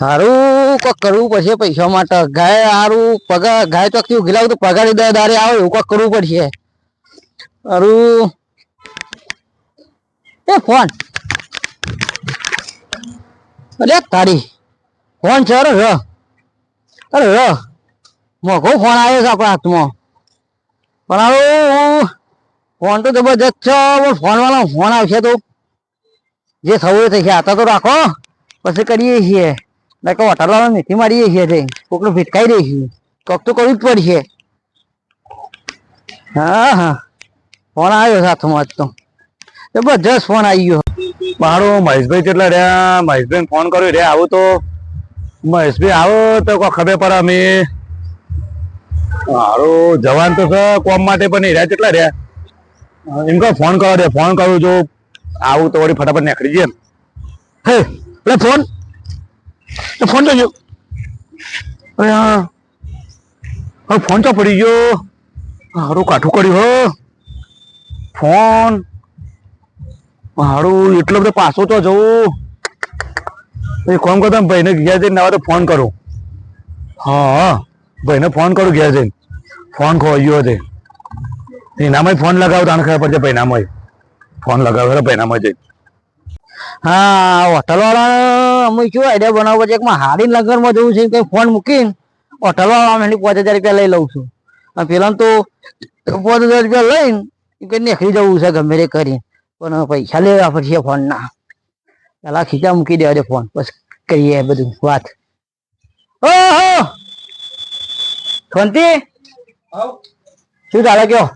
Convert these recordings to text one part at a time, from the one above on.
હારું, કોક કરવું પડશે પૈસા માટે. ગાય હારું પગાર ગાય ચોકથી ઉઘી લાવું તો પગાર દર દારે આવે, એવું કોક કરવું પડશે. હારું. એ, ફોન. અરે, તારી. ફોન છે, અરે, ર. અરે, ર. મોઘો ફોન આવ્યો છે આપણા હાથમાં. પણ હારું ફોન તો જબરજસ્ત છે, પણ ફોન વાળા ફોન આવશે તો જે થવું એ થશે. આતા તો રાખો. પછી કરીએ છીએ. નકર કહું વાળા મેથી મારી છીએ તે. કોકનું ભીટકાઈ રહી છીએ કોક તો કરવું જ પડશે. હા હા. ફોન આવ્યો સાથમાં આજ તો. જબરજસ્ત ફોન આવી ગયો. મારો મહેશભાઈ કેટલા રહ્યા? મહેશભાઈ ફોન કર્યો રે આવું તો. મહેશભાઈ આવો તો કોઈ ખબર પડે અમે. મારું જવાન તો છે કોમ માટે પણ રહ્યા. કેટલા રહ્યા? એમ કહો ફોન કરો રે ફોન કરું જો આવું તો વળી ફટાફટ નીકળી જઈએ હે એટલે ફોન. ફોન તો જો. અરે હા. ફોન તો પડી ગયો. હારું કાઠું કર્યું હો. ફોન. હારું, એટલો બધો પાછો તો જવું. એ કોમ કરતા ભાઈને ગયા જઈને નવા તો ફોન કરો. હા, ભાઈને ફોન કરું ગયા જઈને. ફોન ખોવાઈ ગયો છે. એનામાં ફોન લગાવો તાને ખબર પડશે ભાઈનામાં ફોન લગાવ્યો ભાઈનામાં જઈને. હા હોટલ વાળા અમે શું આઈડિયા બનાવવો છે એકમાં હારી લગનમાં જવું છે કઈ ફોન મૂકીને હોટલ વાળા એની પાંચ હજાર રૂપિયા લઈ લઉં છું. અને પેલા તો પાંચ હજાર રૂપિયા લઈને કઈ નીકળી જવું છે ગમે તે કરીને. પણ પૈસા લેવા પડશે ફોનના. પેલા ખીચા મૂકી દેવા દે ફોન બસ કરીએ બધું વાત. ઓહો! શાંતિ? શું ચાલે કયો?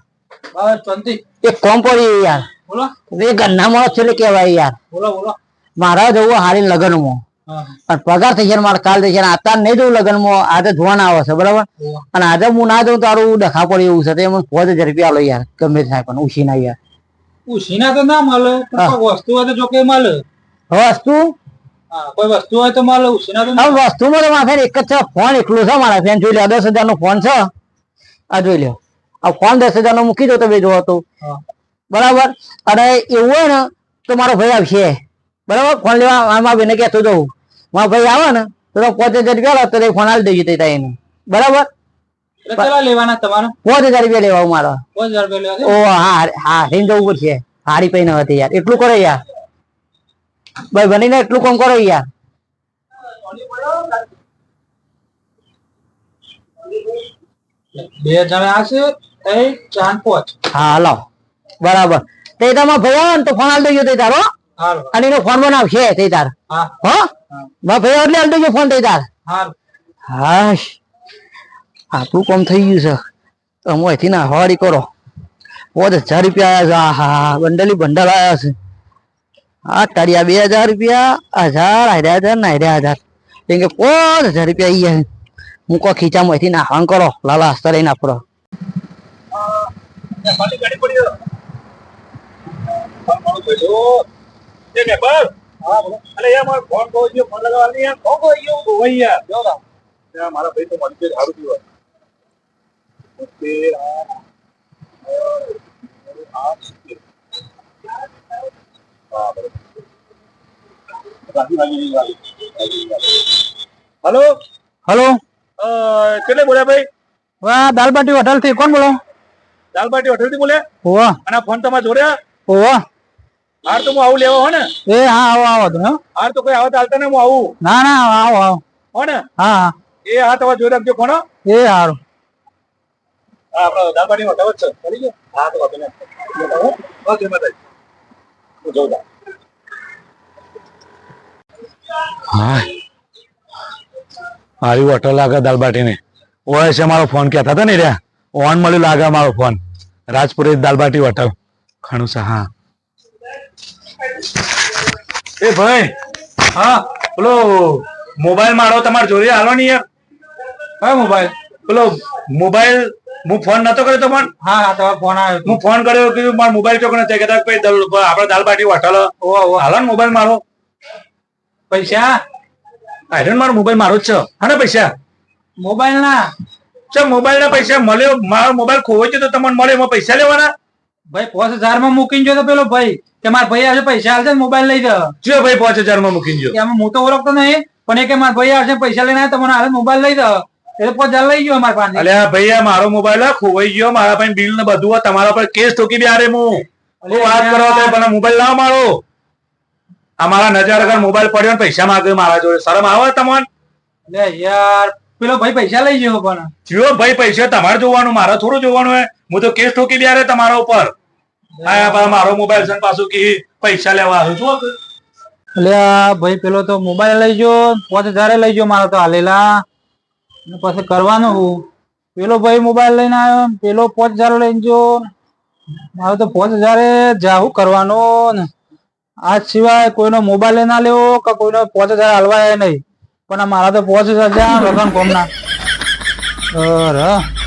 એક કોમ પડી યાર. બોલો. એ ગન્ના માણસ એટલે કેવાય યાર. બોલો બોલો. મારા જવું હારી લગ્નમાં. પણ પગાર થઈ જાય મારે કાલ થઈ જાય અત્યારે નહીં જવું લગ્નમાં આજે ધોવાના આવે છે બરાબર? અને આજે હું ના જઉં તારું ડખા પડે એવું છે. એમ પાંચ હજાર રૂપિયા લો યાર ગમે થાય પણ ઉછી ના યાર. ઉછીના તો ના મળે વસ્તુ હોય તો જો કે મળે. વસ્તુ? કોઈ વસ્તુ હોય તો મળે ઉછીના તો ના હવે વસ્તુમાં તો મારે એક જ છે ફોન એકલો છે મારા ફેન જોઈ લે દસ હજાર નો ફોન છે. આ જોઈ લ્યો. આ ફોન દસ હજાર નો મૂકી દો તો બે જોવો તો. બરાબર? અને એવું હોય ને તો મારો ભાઈ આવશે. બરાબર? ફોન લેવા મારા ભાઈને કહેતો જવું મારો ભાઈ આવે ને તો પોતે હજાર રૂપિયા લો તો ફોન આવી દેજો તે એને બરાબર? એટલે લેવાના તમારે? પાંચ હજાર રૂપિયા લેવા મારા. પાંચ હજાર રૂપિયા લેવા ઓ હા હા લઈને જવું પડશે. હારી પૈને હતી યાર. એટલું કરો યાર. ભાઈ બનીને એટલું કામ કરો યાર. બે જણા છે એ ચાર પાંચ. હા હાલો. બરાબર. તે તમારો ભાઈ આવે ને તો ફોન આલતો ગયો તે તારો. અને એનો ફોન બનાવશે તે તાર. હા. મારા ભાઈ એટલે આલી દેજો ફોન તે તાર. હા આપણું કોમ થઈ ગયું છે. તમે અહીંથી ના હવાડી કરો. પાંચ હજાર રૂપિયા આવ્યા છે. હા બંડલી બંડલ આવ્યા છે. આ ટાળિયા બે હજાર રૂપિયા હજાર હાર્યા હજાર ના હાર્યા હજાર. કેમ કે પાંચ હજાર રૂપિયા આવી ગયા મૂકો ખીચામાં ના નાહવાન કરો. લાલા હસ્તા લઈને આપડો મારા ભાઈ તો મને કે સારું થયું સિત્તેર, આઠ, આઠ, સિત્તેર. હા, બરોબર. રાજી, રાજી, રાજી, રાજી, રાજી. હલો હલો કેટલે બોલ્યા ભાઈ વાહ દાલબાટી હોટલથી કોણ બોલો દાલબાટી હોટેલથી બોલે ઓવા અને ફોન તમારે જોડ્યા ઓવા હાર તો હું આવું લેવા હો ને? એ હા આવો આવો તમે હો. હાર તો કોઈ આવત હાલતા ને હું આવું. ના ના આવો આવો હો ને? હા એ હા તમારે જોઈ રાખજો કોનો એ સારું હા દાલબાટી હોટેલ જ છે. પડી ગયો? હા તો વાંધો નહીં. ઓકે માતાજી. હું જોઉં હા. મારી હોટલ લાગે દાલબાટી ને ઓય છે મારો ફોન કહેતા હતા ને રે. ઓન મળ્યું લાગે મારો ફોન. રાજપુરી દાલબાટી હોટલ ખણું છે હા. એ ભાઈ હા પેલો મોબાઈલ મારો તમારે જોડે હાલો ને યાર. હા મોબાઈલ પેલો મોબાઈલ હું ફોન નતો કર્યો તો પણ હા હા તમારો ફોન આવ્યો હું ફોન કર્યો કે મારો મોબાઈલ ચોક નથી ગયા ભાઈ દલ- આપણે દાલબાટી હોટલ ઓવા ઓવા હાલો ને મોબાઈલ મારો. પૈસા? આયરન મારો મોબાઈલ મારો જ છે. હા ને પૈસા. મોબાઈલ ના? છે મોબાઈલ ના પૈસા મળ્યો? મારો મોબાઈલ ખોવાઈ છે તો તમને મળે એમાં પૈસા લેવાના? ભાઈ પાંચ હજારમાં મૂકીને જો તો પેલો ભાઈ કે મારા ભાઈ આવશે પૈસા આવશે મોબાઈલ લઈ જાઓ. જો ભાઈ પાંચ હજારમાં મૂકીને જો. એમાં હું તો ઓળખતો નહીં પણ એ કે મારા ભાઈ આવશે પૈસા લઈને તમને હાલ મોબાઈલ લઈ દો એટલે પાંચ હજાર લઈ ગયો મારા પાસે અલ્યા ભાઈ આ મારો મોબાઈલ આ ખોવાઈ ગયો મારા પાસે બિલ ને બધું તમારા પર કેસ ઠોકી દે અરે હું હું વાત કરો તો પણ મોબાઈલ ના મારો. અમારા નજર અગર મોબાઈલ પડ્યો ને પૈસા માંગ્યો મારા જોડે. શરમ આવે તમને? લે યાર પેલો ભાઈ પૈસા લઈ ગયો પણ. જો ભાઈ પૈસા તમારે જોવાનું મારે થોડું જોવાનું હોય હું તો કેસ ઠોકી દે તમારા ઉપર. મારો મોબાઈલ છે પાછું કે પૈસા લેવા આવ્યો છું એટલે ભાઈ પેલો તો મોબાઈલ લઈ ગયો પાંચ હજાર લઈ ગયો મારો તો હાલેલા. પછી કરવાનું હું. પેલો ભાઈ મોબાઈલ લઈને આવ્યો પેલો પાંચ હજાર લઈને ગયો. મારે તો પાંચ હજારે જાહુ કરવાનો ને. આજ સિવાય કોઈનો મોબાઈલ ના લેવો કે કોઈનો પાંચ હજાર હાલવાય નહીં. પણ મારા તો પાંચ હજાર વગર કોમના અરે.